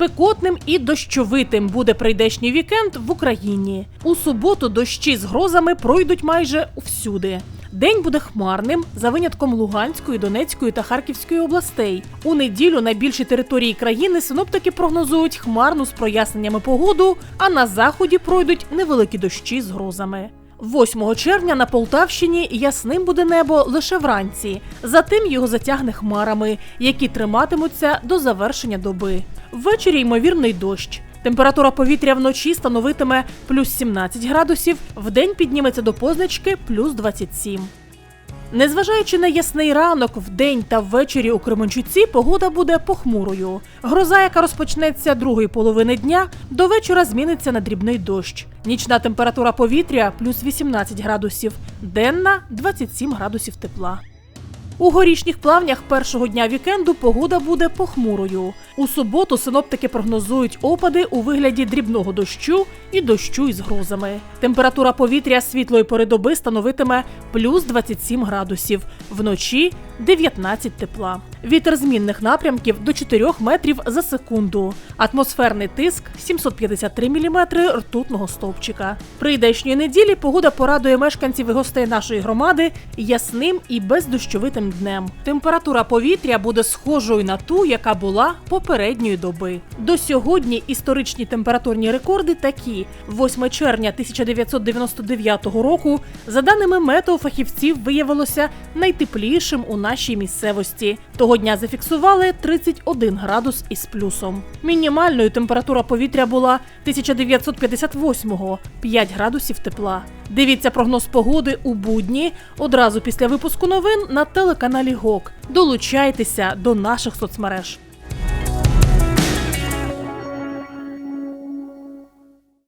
Спекотним і дощовитим буде прийдешній вікенд в Україні. У суботу дощі з грозами пройдуть майже всюди. День буде хмарним за винятком Луганської, Донецької та Харківської областей. У неділю на більшій території країни синоптики прогнозують хмарну з проясненнями погоду, а на заході пройдуть невеликі дощі з грозами. 8 червня на Полтавщині ясним буде небо лише вранці. Затим його затягне хмарами, які триматимуться до завершення доби. Ввечері ймовірний дощ. Температура повітря вночі становитиме плюс 17 градусів, вдень підніметься до позначки плюс 27. Незважаючи на ясний ранок, вдень та ввечері у Кременчуці погода буде похмурою. Гроза, яка розпочнеться другої половини дня, до вечора зміниться на дрібний дощ. Нічна температура повітря плюс 18 градусів, денна 27 градусів тепла. У горішніх плавнях першого дня вікенду погода буде похмурою. У суботу синоптики прогнозують опади у вигляді дрібного дощу і дощу із грозами. Температура повітря світлої пори доби становитиме плюс 27 градусів, вночі 19 тепла. Вітер змінних напрямків до 4 метрів за секунду. Атмосферний тиск 753 мм ртутного стовпчика. Прийдешньої неділі погода порадує мешканців і гостей нашої громади ясним і бездощовитим днем. Температура повітря буде схожою на ту, яка була попередньої доби. До сьогодні історичні температурні рекорди такі: 8 червня 1999 року, за даними метеофахівців, виявилося найтеплішим у нашій місцевості. Того дня зафіксували 31 градус із плюсом. Мінімальною температура повітря була 1958-го – 5 градусів тепла. Дивіться прогноз погоди у будні одразу після випуску новин на телеканалі ГОК. Долучайтеся до наших соцмереж.